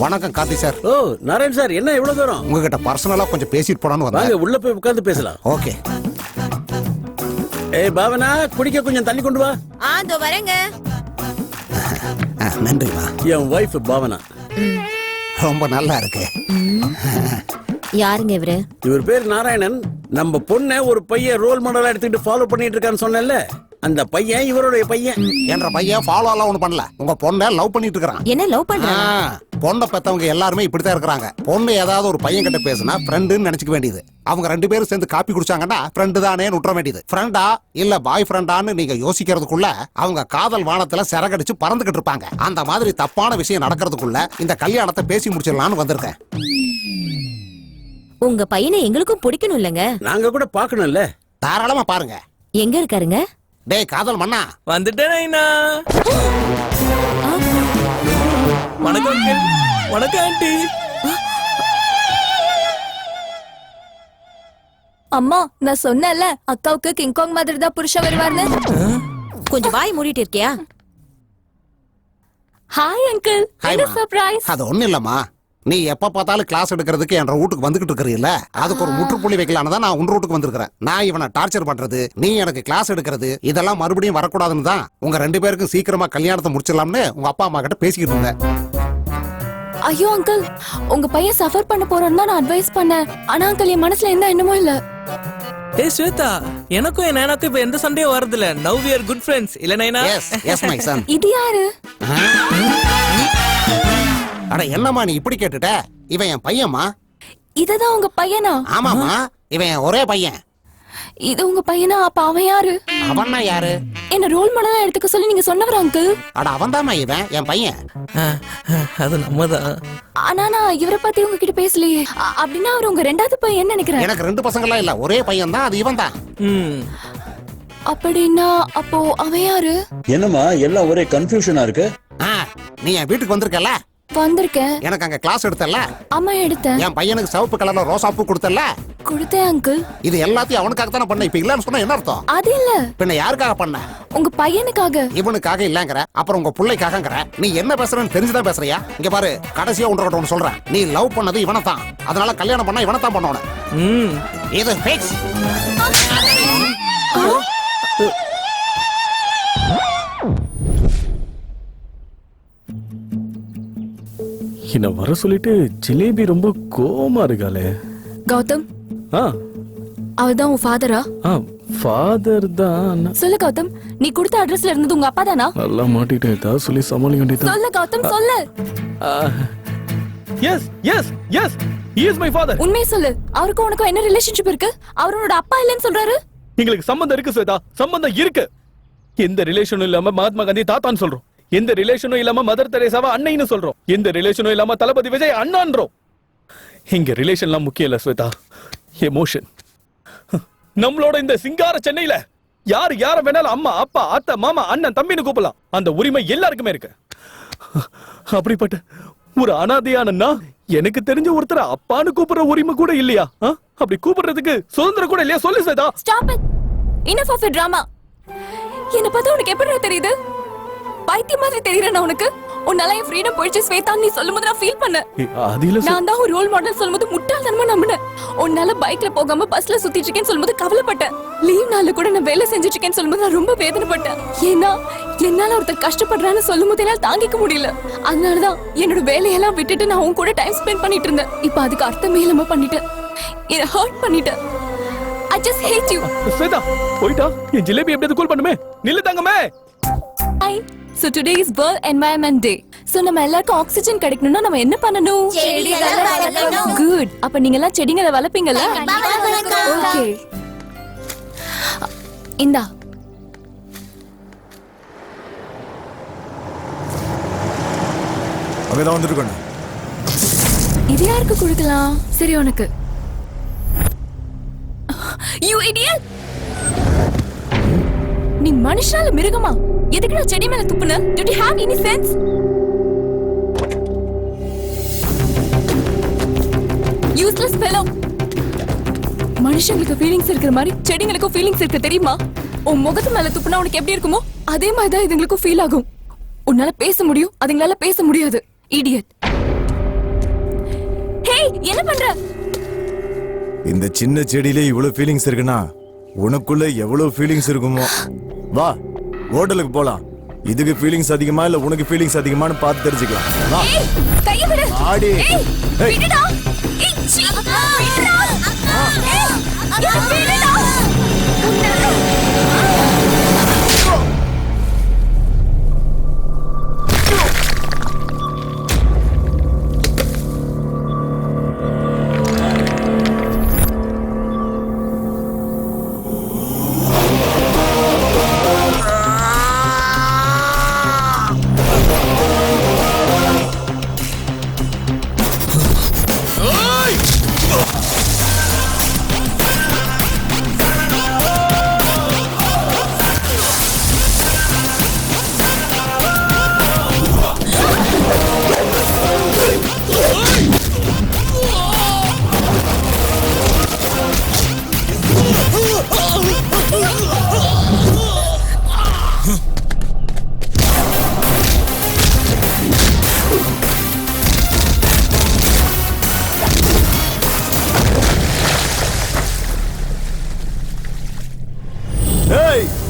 வணக்கம் கார்த்தி சார். ஓ நாராயண் சார் என்ன இவ்வளவு தூரம்? உங்ககிட்ட பர்சனலா கொஞ்சம் பேசிட்டு போலான்னு வாங்க வந்தேன் உள்ள போய் உட்கார்ந்து பேசலாம். ஓகே. ஏய் பாவனா குடிக்க கொஞ்சம் தண்ணி கொண்டு வா. ஆ இதோ வரேங்க. ஆ, நன்றிம்மா. என் ஒய்ஃப் பாவனா. ரொம்ப நல்லா இருக்கு. யாருங்க இவரு? இவர் பேர் நாராயணன். நம்ம பொண்ணை ஒரு பையன் ரோல் மாடலா எடுத்துக்கிட்டு ஃபாலோ பண்ணிட்டு இருக்கான்னு சொன்னேன்ல. அந்த பையன் இவருடைய பையன். என்ற பையன் ஃபாலோ எல்லாம் ஒண்ணும் பண்ணல. உங்க பொண்ணை லவ் பண்ணிட்டு இருக்கிறான். என்ன லவ் பண்ற ஆ, பொண்ணை பெத்தவங்க எல்லாருமே இப்படித்தான் இருக்கிறாங்க. பொண்ணு ஏதாவது ஒரு பையன் கிட்ட பேசுனா ஃப்ரெண்டுன்னு நினைச்சுக்க வேண்டியது. அவங்க ரெண்டு பேரும் சேர்ந்து காப்பி குடிச்சாங்கன்னா ஃப்ரெண்டு தானே விட்டுற வேண்டியது. ஃப்ரெண்டா இல்ல பாய் ஃப்ரெண்டான்னு நீங்க யோசிக்கிறதுக்குள்ள அவங்க காதல் வானத்துல சிறகடிச்சு பறந்துகிட்டு இருப்பாங்க. அந்த மாதிரி தப்பான விஷயம் நடக்கிறதுக்குள்ள இந்த கல்யாணத்தை பேசி முடிச்சிடலாம்னு வந்திருக்கேன். உங்க பையனை எங்களுக்கும் பிடிக்கணும் இல்லங்க. நாங்க கூட பார்க்கணும்ல. தாராளமா பாருங்க. எங்க இருக்காருங்க? டேய் காதல் மண்ணா வந்துட்டேன் நைனா. வணக்கம் uncle. வணக்கம் ஆண்டி. அம்மா நான் சொன்னேன்ல அக்காவுக்கு கிங்காங் மாதிரி தான் புருஷன் வருவார்னு. கொஞ்சம் வாய் மூடிட்டு இருக்கியா? ஹாய் அங்கிள் Hi, என்ன ma. சர்ப்ரைஸ் அது ஒண்ணு இல்லம்மா. நீ எப்ப பார்த்தாலும் கிளாஸ் எடுக்கிறதுக்கு என் வீட்டுக்கு வந்துகிட்டு இருக்கிறீல்ல? அதுக்கு ஒரு முற்றுப்புள்ளி வைக்கலான்னு தான் நான் உன் வீட்டுக்கு வந்திருக்கிறேன். நான் இவனை டார்ச்சர் பண்றது நீ எனக்கு கிளாஸ் எடுக்கிறது இதெல்லாம் மறுபடியும் வரக்கூடாதுன்னு தான் உங்க ரெண்டு பேருக்கும் சீக்கிரமா கல்யாணத்தை முடிச்சிடலாம்னு உங்க அப்பா அம்மா கிட்ட பேசிக்கிட்டு இருந்தேன். ஐயோ அங்கிள் உங்க பையன் சஃபர் பண்ண போறோம்னு தான் நான் அட்வைஸ் பண்ணேன். ஆனா அங்கிள் என் மனசுல எந்த எண்ணமும் இல்ல. ஏய் ஸ்வேதா எனக்கும் என் நேனாக்கும் இப்ப எந்த சண்டையும் வரதில்ல now we are good friends இல்ல நைனா எஸ் எஸ் மை சன் இது யாரு? அட என்னம்மா நீ இப்படி கேட்டுட்ட? இவன் என் பையன்மா. இதுதான் உங்க பையனா? ஆமாமா இவன் என் ஒரே பையன். இது உங்க பையனா? அப்ப அவன் யாரு? அவன்னா யாரு? என்ன ரோல் மாடலா எடுத்துக்க சொல்லி நீங்க சொன்னவர் அங்கிள் அட அவன்தாம்மா இவன் என் பையன். அது நம்மதான். ஆனா நான் இவரை பத்தி உங்ககிட்ட பேசலையே. அப்படின்னா அவர் உங்க ரெண்டாவது பையன் நினைக்கிறேன். எனக்கு ரெண்டு பசங்களாம் இல்ல ஒரே பையன் தான் அது இவன் தான் ம். அப்படின்னா அப்போ அவன் யாரு? என்னம்மா எல்லாம் ஒரே கன்ஃபியூஷனா இருக்கு? நீ என் வீட்டுக்கு வந்திருக்கல வந்திருக்கேன். எனக்கு அங்க கிளாஸ் எடுத்தல அம்மா எடுத்தேன். என் பையனுக்கு சிவப்பு கலர்ல ரோசா பூ கொடுத்தல கொடுத்தேன் அங்கிள் இது எல்லாத்தையும் அவனுக்காக தானே பண்ண? இப்ப இல்லன்னு சொன்னா என்ன அர்த்தம்? அது இல்ல. பின்ன யாருக்காக பண்ண? உங்க பையனுக்காக. இவனுக்காக இல்லங்கிற அப்புறம் உங்க பிள்ளைக்காகங்கிற. நீ என்ன பேசுறன்னு தெரிஞ்சுதான் பேசுறியா? இங்க பாரு கடைசியா ஒன்று ஒன்று சொல்றேன். நீ லவ் பண்ணது இவனை தான் அதனால கல்யாணம் பண்ணா இவனை தான் பண்ணணும். ம். இது ஃபிக்ஸ் என்ன வர சொல்லிட்டு ஜிலேபி ரொம்ப கோவமா இருக்காளே. கௌதம்? ஆ. அவர்தான் உன் ஃபாதரா ஆ ஃபாதர் தான். சொல்லு கௌதம் நீ கொடுத்த அட்ரஸ்ல இருந்தது உங்க அப்பா தானா? நல்லா மாட்டிட்டேன் ஏதாவது சொல்லி சமாளிக்க வேண்டியது சொல்லு கௌதம் சொல்லு. Yes yes yes he is my father. உண்மையை சொல்லு அவருக்கும் உனக்கும் என்ன ரிலேஷன்ஷிப் இருக்கு? அவரோட அப்பா இல்லைன்னு சொல்றாரு? எங்களுக்கு சம்பந்தம் இருக்கு ஸ்வேதா. சம்பந்தம் இருக்கு. எந்த ரிலேஷனும் இல்லாம மகாத்மா காந்தி தாத்தான்னு சொல்றோம். எந்த ரிலேஷனும் இல்லாம மதர் தெரேசாவா அன்னைன்னு சொல்றோம். எந்த ரிலேஷனும் இல்லாம தளபதி விஜய் அண்ணான்றோம். இங்க ரிலேஷன்லாம் முக்கியம் இல்ல ஸ்வேதா. எமோஷன் நம்மளோட இந்த சிங்கார சென்னையில யார் யார வேணாலும் அம்மா அப்பா அத்தை மாமா அண்ணன் தம்பின்னு கூப்பிடலாம். அந்த உரிமை எல்லாருக்குமே இருக்கு. அப்படிப்பட்ட ஒரு அனாதையான எனக்கு தெரிஞ்ச ஒருத்தரை அப்பான்னு கூப்பிடுற உரிமை கூட இல்லையா? ஆ? அப்படி கூப்பிடுறதுக்கு சுதந்திரம் கூட இல்லையா? சொல்லு Chetha stop it enough of drama என்ன பார்த்தா உனக்கு எப்படி தெரியுது? பைத்தியம் மாதிரி தெரியறேன் உனக்கு. உன்னால என் ஃப்ரீடம் போயிடுச்சு ஸ்வேதா நீ சொல்லும்போது நான் ஃபீல் சு- நான் தான் ஒரு ரோல் மாடல் சொல்லும்போது முட்டாள்தனமா நம்பினேன். உன்னால பைக்ல போகாம பஸ்ல சுத்திட்டு இருக்கேன்னு சொல்லும்போது கவலைப்பட்டேன். லீவ் நாள்ல கூட நான் வேலை செஞ்சுட்டு இருக்கேன்னு சொல்லும்போது நான் ரொம்ப வேதனைப்பட்டேன். ஏன்னா என்னால ஒருத்தர் கஷ்டப்படுறான்னு சொல்லும்போது என்னால தாங்கிக்க முடியல. அதனாலதான் என்னோட வேலையெல்லாம் விட்டுட்டு நான் உன் கூட டைம் ஸ்பெண்ட் பண்ணிட்டு இருந்தேன். இப்ப அதுக்கு அர்த்தமே இல்லாம பண்ணிட்டேன். என்ன ஹர்ட் பண்ணிட்டேன். I just hate you Swetha போயிட்டா. என் ஜிலேபி எப்படியாவது கூல் பண்ணுமே. நில்லு தங்கமே. Hi so today is world environment day so நம்ம எல்லாருக்கும் ஆக்ஸிஜன் கிடைக்கணும்னா நம்ம என்ன பண்ணணும்? குட் அப்ப நீங்க எல்லாம் செடிங்களை வளர்ப்பீங்கல்ல? ஓகே இந்தா. அங்கதான் வந்துருக்கணும். இது யாருக்கு கொடுக்கலாம்? சரி உனக்கு. யூ இடியட் நீ மனுஷனால மிருகமா? எதுக்கு நான் செடி மேல துப்புன? Do you have any sense useless fellow மனுஷங்களுக்கு ஃபீலிங்ஸ் இருக்கிற மாதிரி செடிங்களுக்கும் ஃபீலிங்ஸ் இருக்கு தெரியுமா? உன் முகத்து மேல துப்புனா உனக்கு எப்படி இருக்குமோ அதே மாதிரி தான் இதுங்களுக்கும் ஃபீல் ஆகும். உன்னால பேச முடியும் அதுங்களால பேச முடியாது. இடியட் ஹேய் என்ன பண்ற? இந்த சின்ன செடியிலே இவ்வளவு ஃபீலிங்ஸ் இருக்குன்னா உனக்குள்ள எவ்வளவு ஃபீலிங்ஸ் இருக்குமோ? வா ஹோட்டலுக்கு போலாம். இதுக்கு ஃபீலிங்ஸ் அதிகமா இல்ல உனக்கு ஃபீலிங்ஸ் அதிகமான்னு பார்த்து தெரிஞ்சுக்கலாம். ஆடி.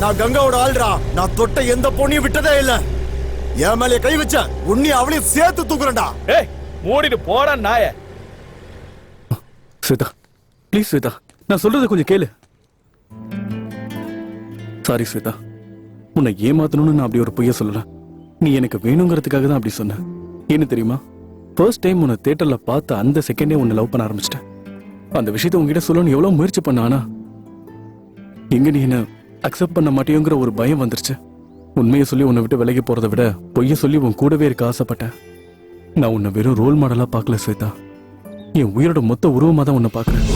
நான் கங்காவோட ஆள்றா நான் தொட்ட எந்த பொண்ணையும் விட்டதே இல்ல. என் மேலே கை வச்ச உன்னை அவளையும் சேர்த்து தூக்குறேன்டா. ஏய் மூடிட்டு போடா நாய. ஸ்வேதா ப்ளீஸ் ஸ்வேதா நான் சொல்றத கொஞ்சம் கேளு. சாரி ஸ்வேதா. உன்னை ஏமாத்தணும்னு நான் அப்படி ஒரு பொய்ய சொல்லல. நீ எனக்கு வேணுங்கிறதுக்காக தான் அப்படி சொன்ன. என்ன தெரியுமா? ஃபர்ஸ்ட் டைம் உன்னை தேட்டரில் பார்த்த அந்த செகண்டே உன்னை லவ் பண்ண ஆரம்பிச்சிட்டேன். அந்த விஷயத்தை உன்கிட்ட சொல்லணும்னு எவ்வளவு முயற்சி பண்ண ஆனா எங்க நீ என்ன அக்செப்ட் பண்ண மாட்டேங்கிற ஒரு பயம் வந்துருச்சு. உண்மையை சொல்லி உன்னை விட்டு விலகி போறதை விட பொய்ய சொல்லி உன் கூடவே இருக்க ஆசைப்பட்டேன். நான் உன்னை வெறும் ரோல் மாடலா பார்க்கல ஸ்வேதா. என் உயிரோட மொத்த உருவமாக தான் உன்னை பார்க்கறேன்.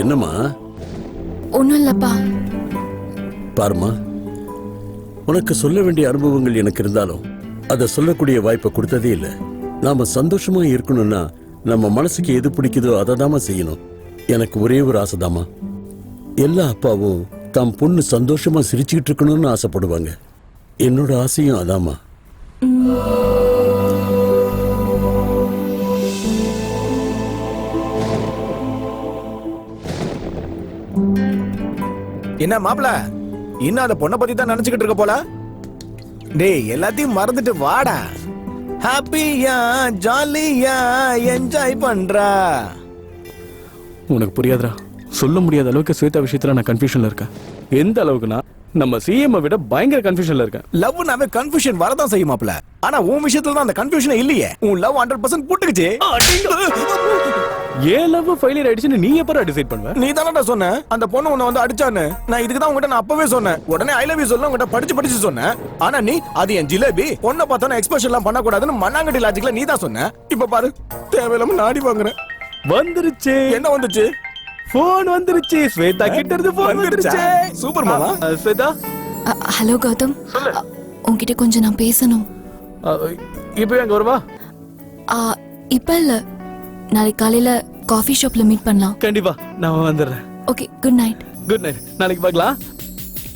என்னம்மா? ஒண்ணும் இல்லப்பா பாருமா உனக்கு சொல்ல வேண்டிய அனுபவங்கள் எனக்கு இருந்தாலும் அதை சொல்லக்கூடிய வாய்ப்பை கொடுத்ததே இல்லை. நாம சந்தோஷமா இருக்கணும்னா நம்ம மனசுக்கு எது பிடிக்குதோ அதை தாமா செய்யணும். எனக்கு ஒரே ஒரு ஆசைதாம்மா எல்லா அப்பாவும் தம் பொண்ணு சந்தோஷமா சிரிச்சுக்கிட்டு இருக்கணும்னு ஆசைப்படுவாங்க. என்னோட ஆசையும் அதாம்மா. என்ன மாப்பிள இன்னும் அந்த பொண்ணை பத்தி தான் நினைச்சுக்கிட்டு இருக்க போல? டேய் எல்லாத்தையும் மறந்துட்டு வாடா. ஹாப்பியா ஜாலியா என்ஜாய் பண்றா. உனக்கு புரியாதுடா. சொல்ல முடியாத அளவுக்கு ஸ்வேதா விஷயத்துல நான் கன்ஃபியூஷன்ல இருக்கேன். எந்த அளவுக்குன்னா நம்ம சிஎம் விட பயங்கர கன்ஃபியூஷன்ல இருக்கேன். லவ்னாவே கன்ஃபியூஷன் வரதான் செய்யும் மாப்ள ஆனா உன் விஷயத்துல தான் அந்த கன்ஃபியூஷன் இல்லையே. உன் லவ் ஹண்ட்ரட் பர்சன்ட் புட்டுக்குச்சு. ஏன் லவ் ஃபெயிலியர் ஆயிடுச்சுன்னு நீ எப்பறம் டிசைட் பண்ணுவ? நீ தானடா சொன்ன. அந்த பொண்ணு உன்னை வந்து அடிச்சான்னு. நான் இதுக்கு தான் உங்ககிட்ட நான் அப்பவே சொன்னேன். உடனே ஐ லவ் யூ சொல்ல உங்ககிட்ட படிச்சு படிச்சு சொன்னேன். ஆனா நீ அது என் ஜிலேபி. பொண்ணை பார்த்தோன்னா எக்ஸ்பிரஷன் எல்லாம் பண்ணக்கூடாதுன்னு மண்ணாங்கட்டி லாஜிக்ல நீ தான் சொன்ன. இப்ப பாரு தேவையில்லாம நாடி வாங்குறேன். வந்துருச்சு. என்ன வந்துச்சு? போன் வந்துருச்சு. ஸ்வேதா கிட்ட இருந்து போன் வந்துருச்சா? சூப்பர் மாமா. ஸ்வேதா? ஹலோ கௌதம். உன்கிட்ட கொஞ்சம் நான் பேசணும். இப்போ வருவா? ஆ, இப்ப இல்ல. நாளைக்கு காலையில காஃபி ஷாப்ல மீட் பண்ணலாம். கண்டிப்பா நான் வந்துடுறேன். Okay good night good night நாளைக்கு பார்க்கலாம்.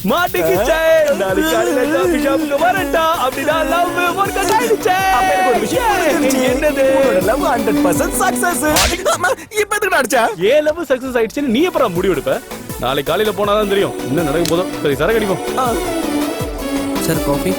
மாட்டிக்கிச்சே. நாளைக்கு காலையில காஃபி ஷாப்புக்கு வரட்டா. அப்படின்னா லவ் ஒர்க் அவுட் ஆயிடுச்சே. அப்ப எனக்கு ஒரு விஷயம் புரிஞ்சிருச்சு. என்னது? உன்னோட love 100% success. அம்மா, இப்ப எதுக்குடா அடிச்ச? ஏன் லவ் சக்சஸ் ஆயிடுச்சுன்னு நீ எப்பறம் முடிவு எடுப்ப? நாளைக்கு காலையில போனாதான் தெரியும். என்ன நடக்க போதும். சரி சரக்கு அடிப்போம் சார் காஃபி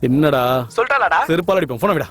என்னடா? சொல்லிட்டாளாடா? செருப்பால் அடிப்போம் போன விடா.